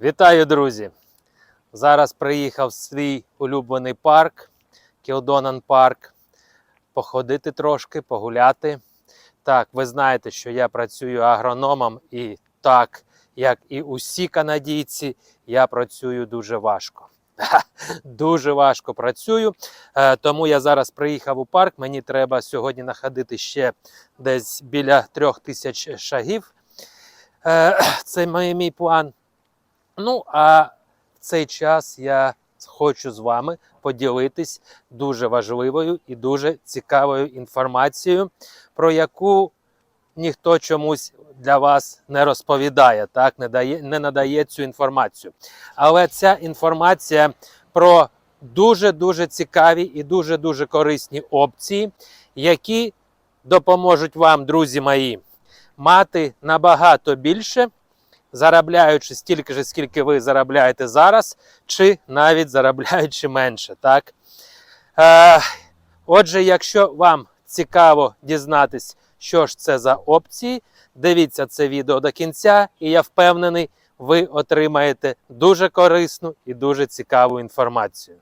Вітаю, друзі! Зараз приїхав в свій улюблений парк, Кілдонан парк, походити трошки, погуляти. Так, ви знаєте, що я працюю агрономом, і так, як і усі канадійці, я працюю дуже важко. Дуже важко працюю. Е, Тому я зараз приїхав у парк. Мені треба сьогодні находити ще десь біля трьох тисяч шагів. Е, Це мій, мій план. Ну, а в цей час я хочу з вами поділитись дуже важливою і дуже цікавою інформацією, про яку ніхто чомусь для вас не розповідає, так, не, дає, не надає цю інформацію. Але ця інформація про дуже-дуже цікаві і дуже-дуже корисні опції, які допоможуть вам, друзі мої, мати набагато більше заробляючи стільки ж, скільки ви заробляєте зараз, чи навіть заробляючи менше. Так? Е, отже, якщо вам цікаво дізнатись, що ж це за опції, дивіться це відео до кінця, і я впевнений, ви отримаєте дуже корисну і дуже цікаву інформацію.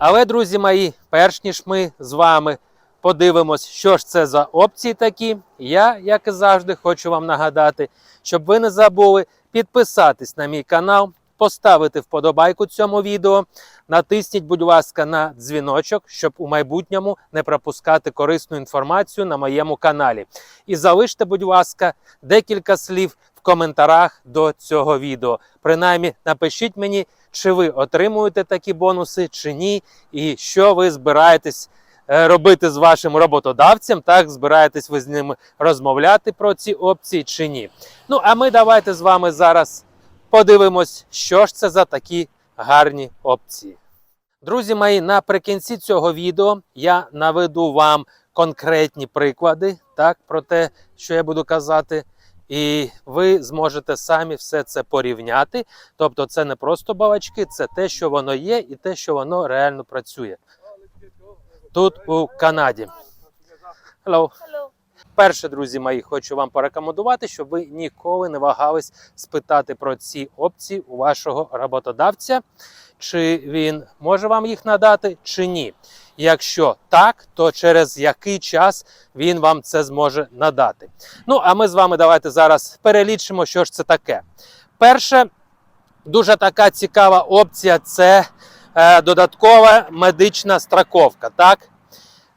Але, друзі мої, перш ніж ми з вами подивимось, що ж це за опції такі. Я, як і завжди, хочу вам нагадати, щоб ви не забули підписатись на мій канал, поставити вподобайку цьому відео, натисніть, будь ласка, на дзвіночок, щоб у майбутньому не пропускати корисну інформацію на моєму каналі. І залиште, будь ласка, декілька слів в коментарях до цього відео. Принаймні, напишіть мені, чи ви отримуєте такі бонуси, чи ні, і що ви збираєтесь робити з вашим роботодавцем, так збираєтесь ви з ним розмовляти про ці опції чи ні. Ну а ми давайте з вами зараз подивимось, що ж це за такі гарні опції. Друзі мої, наприкінці цього відео я наведу вам конкретні приклади, так, про те, що я буду казати. І ви зможете самі все це порівняти. Тобто, це не просто балачки, це те, що воно є, і те, що воно реально працює. Тут у Канаді. Hello. Hello. Перше, друзі мої, хочу вам порекомендувати, щоб ви ніколи не вагались спитати про ці опції у вашого роботодавця, чи він може вам їх надати, чи ні. Якщо так, то через який час він вам це зможе надати. Ну, а ми з вами давайте зараз перелічимо, що ж це таке. Перше, дуже така цікава опція це додаткова медична страховка. Так?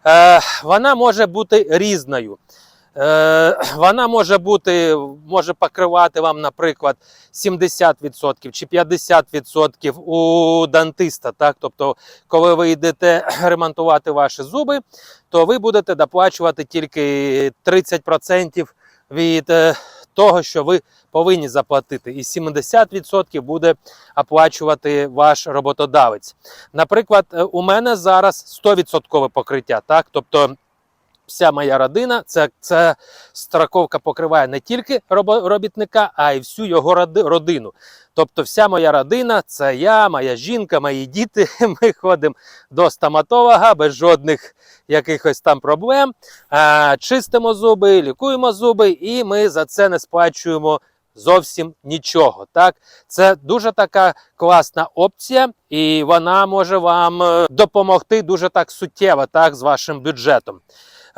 Е, вона може бути різною. Е, вона може бути, може покривати вам, наприклад, 70% чи 50% у дантиста. Так? Тобто, коли ви йдете ремонтувати ваші зуби, то ви будете доплачувати тільки 30% від е, того, що ви повинні заплатити, і 70% буде оплачувати ваш роботодавець. Наприклад, е, у мене зараз 100% покриття, так? Тобто вся моя родина, це, це страховка покриває не тільки робітника, а й всю його родину. Тобто, вся моя родина це я, моя жінка, мої діти. Ми ходимо до стоматолога без жодних якихось там проблем. Чистимо зуби, лікуємо зуби, і ми за це не сплачуємо зовсім нічого. Так, це дуже така класна опція, і вона може вам е, допомогти дуже так суттєво, так, з вашим бюджетом.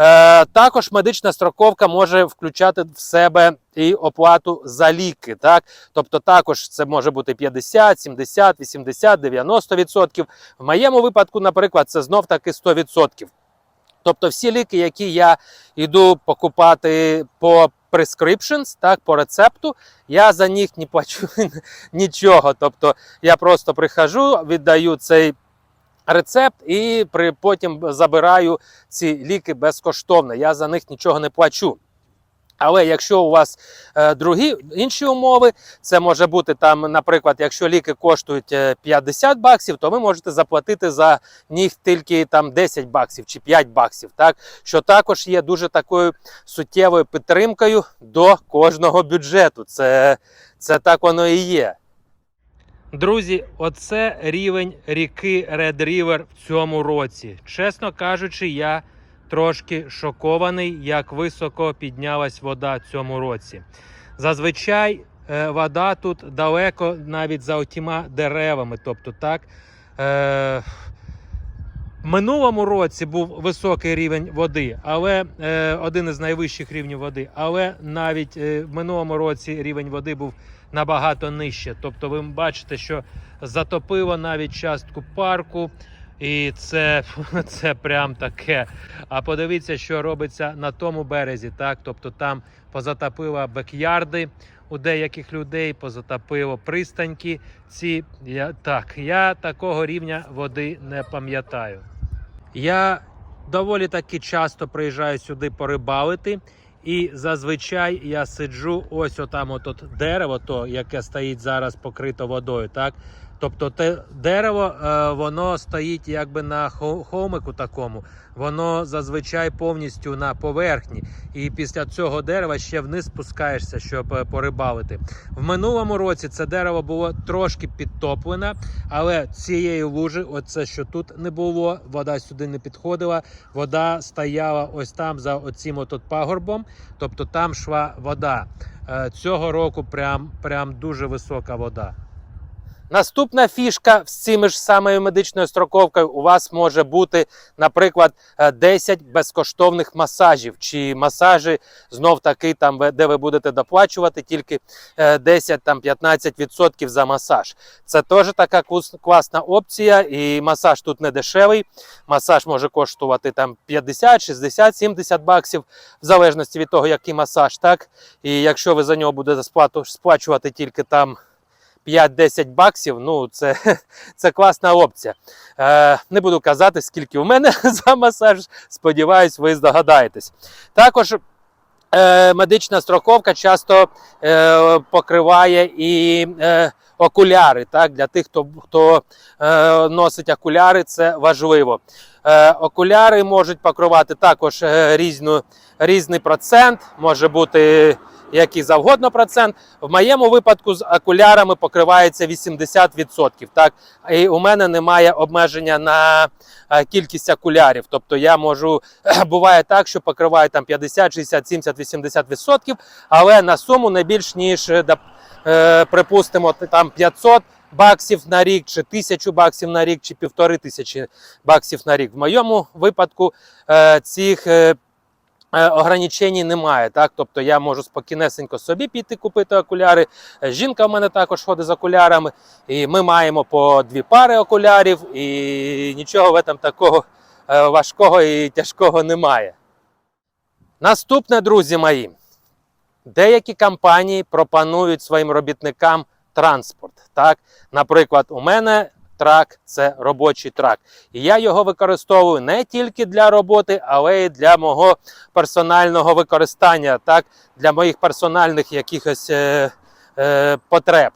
Е, також медична страховка може включати в себе і оплату за ліки. Так? Тобто також це може бути 50, 70, 80, 90%. В моєму випадку, наприклад, це знов таки 100%. Тобто всі ліки, які я йду покупати по prescriptions, так, по рецепту, я за них не плачу нічого. Тобто я просто прихожу, віддаю цей рецепт і при, потім забираю ці ліки безкоштовно. Я за них нічого не плачу. Але якщо у вас е, другі інші умови, це може бути там, наприклад, якщо ліки коштують е, 50 баксів, то ви можете заплатити за них тільки там 10 баксів чи 5 баксів. Так що також є дуже такою суттєвою підтримкою до кожного бюджету. Це, це так воно і є. Друзі, оце рівень ріки Red River в цьому році. Чесно кажучи, я трошки шокований, як високо піднялась вода цьому році. Зазвичай е, вода тут далеко навіть за отіма деревами. Тобто, так. Е, минулому році був високий рівень води, але е, один із найвищих рівнів води. Але навіть е, в минулому році рівень води був набагато нижче. Тобто, ви бачите, що затопило навіть частку парку, і це, це прям таке. А подивіться, що робиться на тому березі. Так, тобто там позатопило бекярди у деяких людей, позатопило пристаньки. Ці я так, я такого рівня води не пам'ятаю. Я доволі таки часто приїжджаю сюди порибалити. І зазвичай я сиджу ось отам от, дерево, то яке стоїть зараз покрито водою. так Тобто те дерево е, воно стоїть якби на хо- холмику такому, воно зазвичай повністю на поверхні. І після цього дерева ще вниз спускаєшся, щоб е, порибалити. В минулому році це дерево було трошки підтоплене, але цієї лужи, оце що тут не було, вода сюди не підходила. Вода стояла ось там за оцім от от пагорбом, тобто там йшла вода. Е, Цього року прям, прям дуже висока вода. Наступна фішка з цими ж самою медичною строковкою у вас може бути, наприклад, е, 10 безкоштовних масажів, чи масажі знов таки, там, де ви будете доплачувати тільки е, 10-15% за масаж. Це теж така класна опція, і масаж тут не дешевий. Масаж може коштувати там 50, 60, 70 баксів, в залежності від того, який масаж, так? І якщо ви за нього будете сплачувати тільки там 5-10 баксів, ну це, це класна опція. Е, не буду казати, скільки у мене за масаж. Сподіваюсь, ви здогадаєтесь. Також е, медична строковка часто е, покриває і е, окуляри. Так? Для тих, хто, хто е, носить окуляри, це важливо. Е, окуляри можуть покривати також е, різну, різний процент, може бути який завгодно процент. В моєму випадку з окулярами покривається 80%. Так? І у мене немає обмеження на е, кількість окулярів. Тобто я можу, буває так, що покриваю там 50, 60, 70, 80%, але на суму не більш ніж, е, е, припустимо, там 500 баксів на рік, чи 1000 баксів на рік, чи півтори тисячі баксів на рік. В моєму випадку е, цих е, е, ограничень немає. Так? Тобто я можу спокійнесенько собі піти купити окуляри. Е, Жінка в мене також ходить з окулярами, і ми маємо по дві пари окулярів, і нічого в этом такого е, важкого і тяжкого немає. Наступне, друзі мої, деякі компанії пропонують своїм робітникам транспорт. Так? Наприклад, у мене трак це робочий трак. І я його використовую не тільки для роботи, але й для мого персонального використання, так? для моїх персональних якихось е, е, потреб.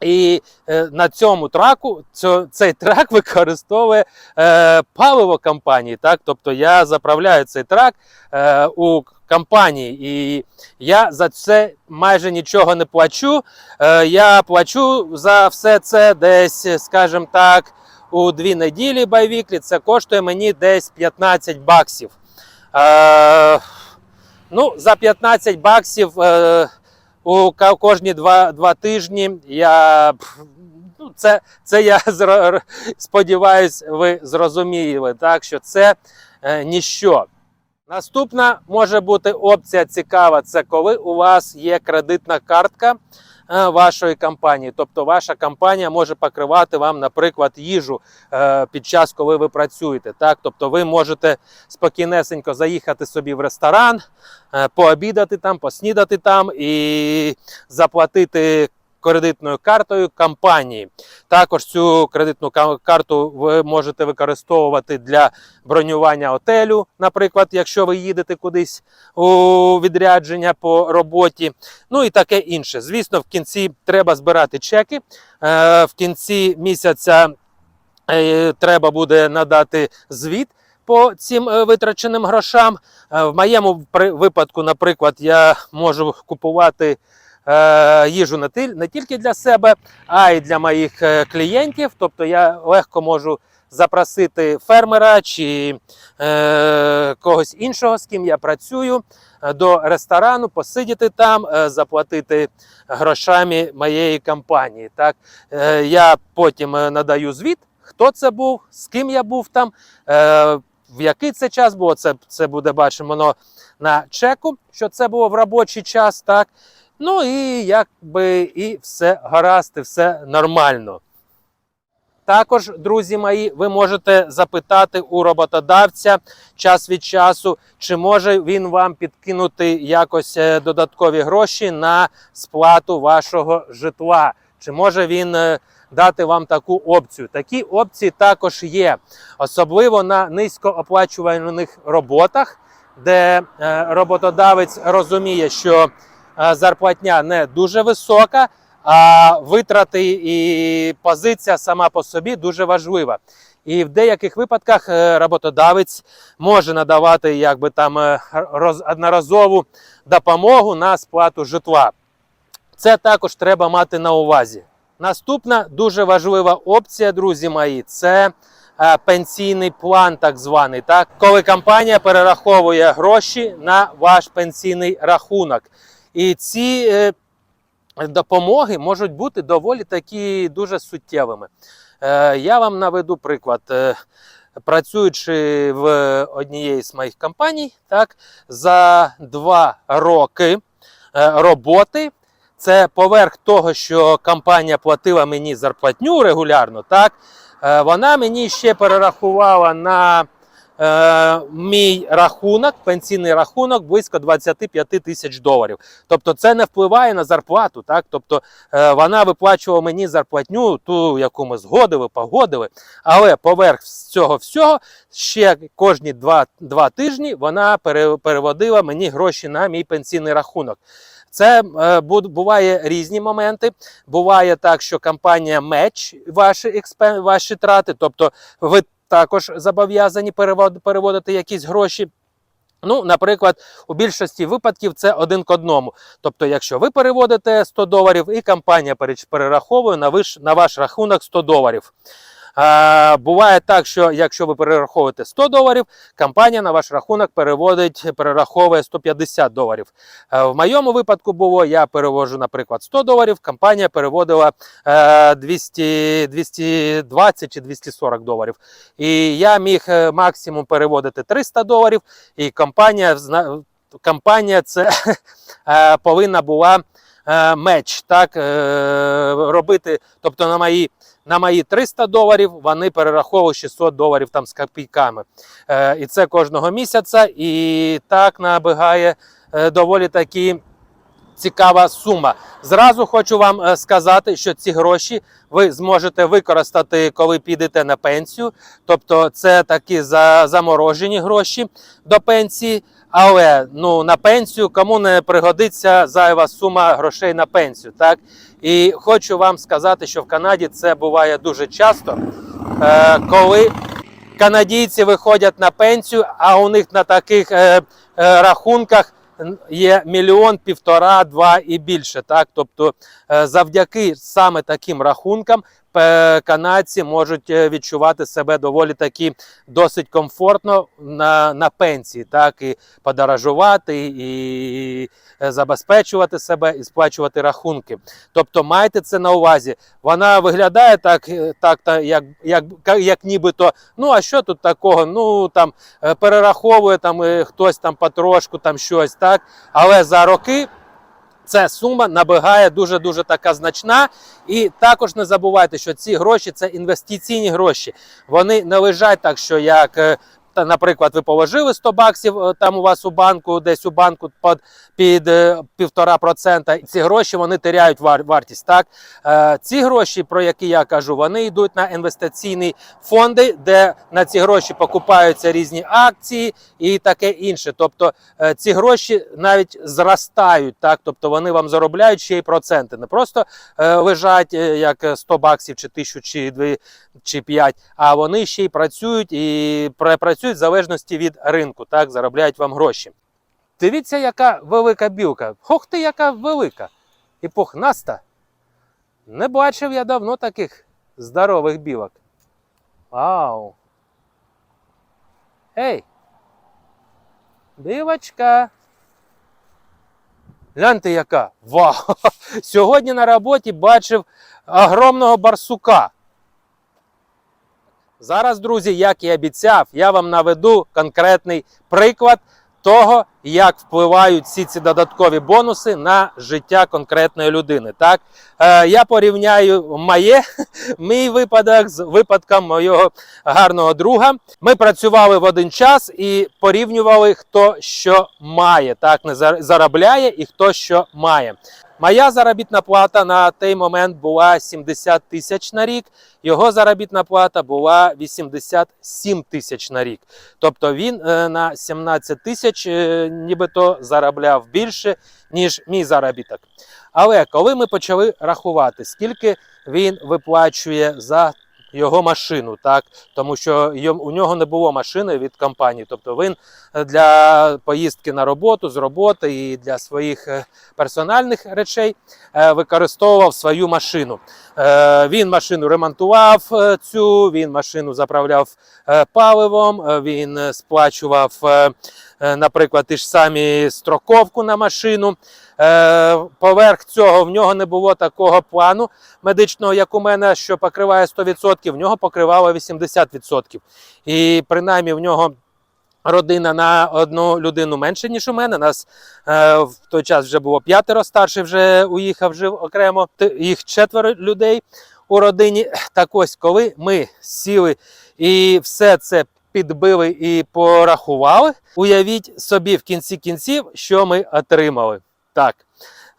І е, на цьому траку цьо, цей трак використовує е, паливо компанії. Так? Тобто я заправляю цей трак е, у компанії, і я за це майже нічого не плачу. Е, я плачу за все це десь, скажімо так, у дві неділі байвіклі. Це коштує мені десь 15 баксів. Е, ну, за 15 баксів. Е, у кожні два, два тижні я ну, це, це я сподіваюсь, ви зрозуміли, так що це е, ніщо. Наступна може бути опція цікава: це коли у вас є кредитна картка е, вашої компанії. Тобто ваша компанія може покривати вам, наприклад, їжу е, під час, коли ви працюєте. Так? Тобто ви можете спокійнесенько заїхати собі в ресторан, е, пообідати там, поснідати там і заплатити кредитною картою компанії. Також цю кредитну карту ви можете використовувати для бронювання отелю, наприклад, якщо ви їдете кудись у відрядження по роботі. Ну і таке інше. Звісно, в кінці треба збирати чеки. Е, В кінці місяця е, треба буде надати звіт по цим е, витраченим грошам. В моєму випадку, наприклад, я можу купувати їжу не, тільки для себе, а й для моїх е, клієнтів. Тобто я легко можу запросити фермера чи е, когось іншого, з ким я працюю, е, до ресторану, посидіти там, е, заплатити грошами моєї компанії. Так? Е, я потім е, надаю звіт, хто це був, з ким я був там, е, в який це час було. Це, це буде бачимо на чеку, що це було в робочий час. Так? Ну і якби і все гаразд, і все нормально. Також, друзі мої, ви можете запитати у роботодавця час від часу, чи може він вам підкинути якось е, додаткові гроші на сплату вашого житла, чи може він е, дати вам таку опцію. Такі опції також є, особливо на низькооплачуваних роботах, де е, роботодавець розуміє, що зарплатня не дуже висока, а витрати і позиція сама по собі дуже важлива. І в деяких випадках е, роботодавець може надавати якби там е, роз, одноразову допомогу на сплату житла. Це також треба мати на увазі. Наступна дуже важлива опція, друзі мої, це е, пенсійний план, так званий. Так? Коли компанія перераховує гроші на ваш пенсійний рахунок. І ці е, допомоги можуть бути доволі такі дуже суттєвими. Е, Я вам наведу приклад. Е, Працюючи в однієї з моїх компаній, так, за два роки роботи, це поверх того, що компанія платила мені зарплатню регулярно, так, вона мені ще перерахувала на е, мій рахунок, пенсійний рахунок близько 25 тисяч доларів. Тобто це не впливає на зарплату. Так? Тобто е, вона виплачувала мені зарплатню, ту, яку ми згодили, погодили. Але поверх цього всього ще кожні два, два тижні вона пере- переводила мені гроші на мій пенсійний рахунок. Це е, буває різні моменти. Буває так, що компанія меч ваші ваші трати, тобто ви також зобов'язані переводити якісь гроші. Ну, наприклад, у більшості випадків це один к одному. Тобто, якщо ви переводите 100 доларів, і компанія перераховує на ваш рахунок 100 доларів. А, буває так, що якщо ви перераховуєте 100 доларів, компанія на ваш рахунок переводить, перераховує 150 доларів. Е, В моєму випадку було, я перевожу, наприклад, 100 доларів, компанія переводила е, 200, 220 чи 240 доларів. І я міг е, максимум переводити 300 доларів, і компанія, компанія це е, повинна була е, меч, так, е, робити, тобто на мої на мої 300 доларів вони перераховують 600 доларів там з копійками. Е, і це кожного місяця. І так набігає е, доволі таки цікава сума. Зразу хочу вам е, сказати, що ці гроші ви зможете використати, коли підете на пенсію. Тобто це такі заморожені гроші до пенсії. Але ну, на пенсію кому не пригодиться зайва сума грошей на пенсію. Так? І хочу вам сказати, що в Канаді це буває дуже часто, е, коли канадійці виходять на пенсію, а у них на таких е, е, рахунках є мільйон, півтора, два і більше. Так? Тобто, е, завдяки саме таким рахункам канадці можуть е, відчувати себе доволі таки досить комфортно на, на пенсії, так? і подорожувати, і е, забезпечувати себе, і сплачувати рахунки. Тобто майте це на увазі. Вона виглядає так, е, так та, як, як, як нібито, ну а що тут такого? Ну там е, перераховує там е, хтось там потрошку, там щось, так. Але за роки ця сума набігає дуже дуже така значна. І також не забувайте, що ці гроші це інвестиційні гроші. Вони не лежать так, що як. Наприклад, ви положили 100 баксів е, там у вас у банку, десь у банку під, під е, півтора процента. Ці гроші вони теряють вар, вартість. Так е, ці гроші, про які я кажу, вони йдуть на інвестиційні фонди, де на ці гроші покупаються різні акції і таке інше. Тобто ці гроші навіть зростають, так тобто вони вам заробляють ще й проценти. Не просто лежать як 100 баксів, чи 1000, чи 2, чи 5, а вони ще й працюють і пра- працюють в залежності від ринку, так заробляють вам гроші. Дивіться, яка велика білка. Хох ти, яка велика і пухнаста. Не бачив я давно таких здорових білок. Вау. Ей! Дивочка. Гляньте, яка. Вау! Сьогодні на роботі бачив огромного барсука. Зараз, друзі, як і обіцяв, я вам наведу конкретний приклад того, як впливають всі ці додаткові бонуси на життя конкретної людини. Так, е, я порівняю моє, мій випадок з випадком моєго гарного друга. Ми працювали в один час і порівнювали, хто що має, так не зар- заробляє і хто що має. Моя заробітна плата на той момент була 70 тисяч на рік. Його заробітна плата була 87 тисяч на рік. Тобто він е, на 17 тисяч е, нібито заробляв більше, ніж мій заробіток. Але коли ми почали рахувати, скільки він виплачує за його машину, так тому що у нього не було машини від компанії, тобто він для поїздки на роботу з роботи і для своїх е, персональних речей е, використовував свою машину. Е, Він машину ремонтував цю, він машину заправляв паливом, він сплачував, наприклад, ті ж самі строковку на машину. Поверх цього в нього не було такого плану медичного, як у мене, що покриває 100%, в нього покривало 80%. І принаймні в нього. Родина на одну людину менше, ніж у мене. Нас е, в той час вже було п'ятеро, старший вже уїхав, жив окремо. Їх четверо людей у родині. Так ось, коли ми сіли і все це підбили і порахували, уявіть собі в кінці кінців, що ми отримали. Так,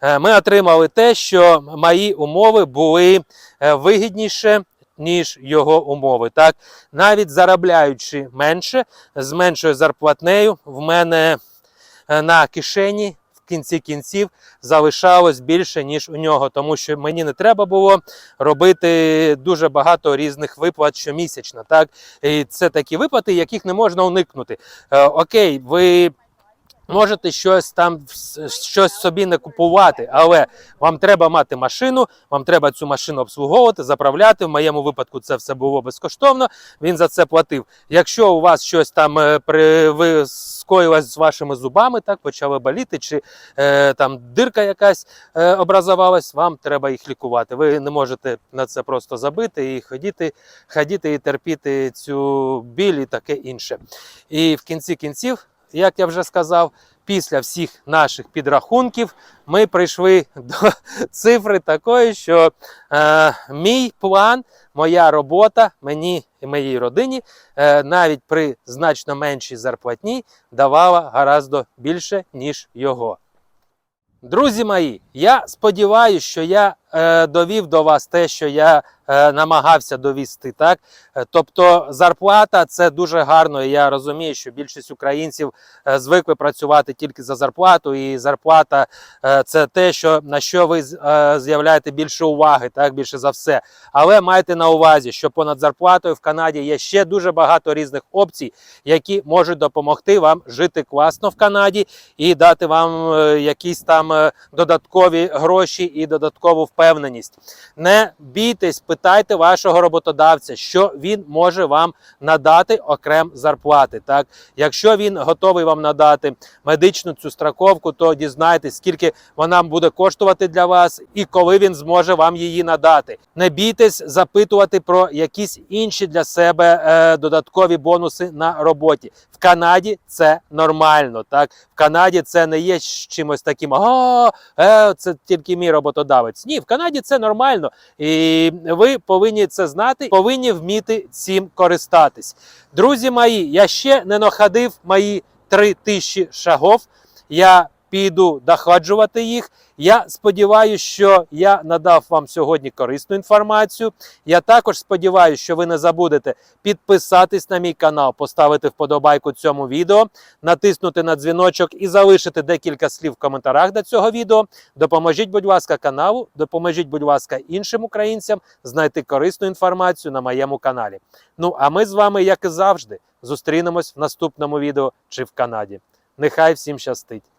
е, ми отримали те, що мої умови були е, вигідніше. Ніж його умови, так навіть заробляючи менше, з меншою зарплатнею, в мене е, на кишені в кінці кінців залишалось більше, ніж у нього, тому що мені не треба було робити дуже багато різних виплат щомісячно. Так? І це такі виплати, яких не можна уникнути. Е, окей, ви. Можете щось там щось собі не купувати, але вам треба мати машину, вам треба цю машину обслуговувати, заправляти. В моєму випадку це все було безкоштовно. Він за це платив. Якщо у вас щось там е, при ви скоїлось з вашими зубами, так почали боліти, чи е, там дирка якась е, образувалась, вам треба їх лікувати. Ви не можете на це просто забити і ходіти, ходіти і терпіти цю біль і таке інше. І в кінці кінців, як я вже сказав, після всіх наших підрахунків ми прийшли до цифри такої, що е, мій план, моя робота мені і моїй родині е, навіть при значно меншій зарплатні давала гораздо більше, ніж його. Друзі мої, я сподіваюся, що я е, довів до вас те, що я е, намагався довести. Так? Е, Тобто зарплата це дуже гарно. і Я розумію, що більшість українців звикли працювати тільки за зарплату, і зарплата це те, що на що ви з'являєте більше уваги, так більше за все. Але майте на увазі, що понад зарплатою в Канаді є ще дуже багато різних опцій, які можуть допомогти вам жити класно в Канаді і дати вам якісь там додаткові гроші і додаткову впевненість. Не бійтесь, питайте вашого роботодавця, що він може вам надати окрем зарплати. Так, якщо він готовий вам надати медичну цю страховку, то дізнайтесь, скільки вона буде коштувати для вас і коли він зможе вам її надати. Не бійтесь запитувати про якісь інші для себе е, додаткові бонуси на роботі. В Канаді це нормально. Так, в Канаді це не є чимось таким. О, е, це тільки мій роботодавець. Ні, в Канаді це нормально, і ви повинні це знати, повинні вміти цим користатись. Друзі мої, я ще не находив мої три тисячі шагов. Я піду доходжувати їх. Я сподіваюся, що я надав вам сьогодні корисну інформацію. Я також сподіваюся, що ви не забудете підписатись на мій канал, поставити вподобайку цьому відео, натиснути на дзвіночок і залишити декілька слів в коментарях до цього відео. Допоможіть, будь ласка, каналу, допоможіть, будь ласка, іншим українцям знайти корисну інформацію на моєму каналі. Ну а ми з вами, як і завжди, зустрінемось в наступному відео чи в Канаді. Нехай всім щастить!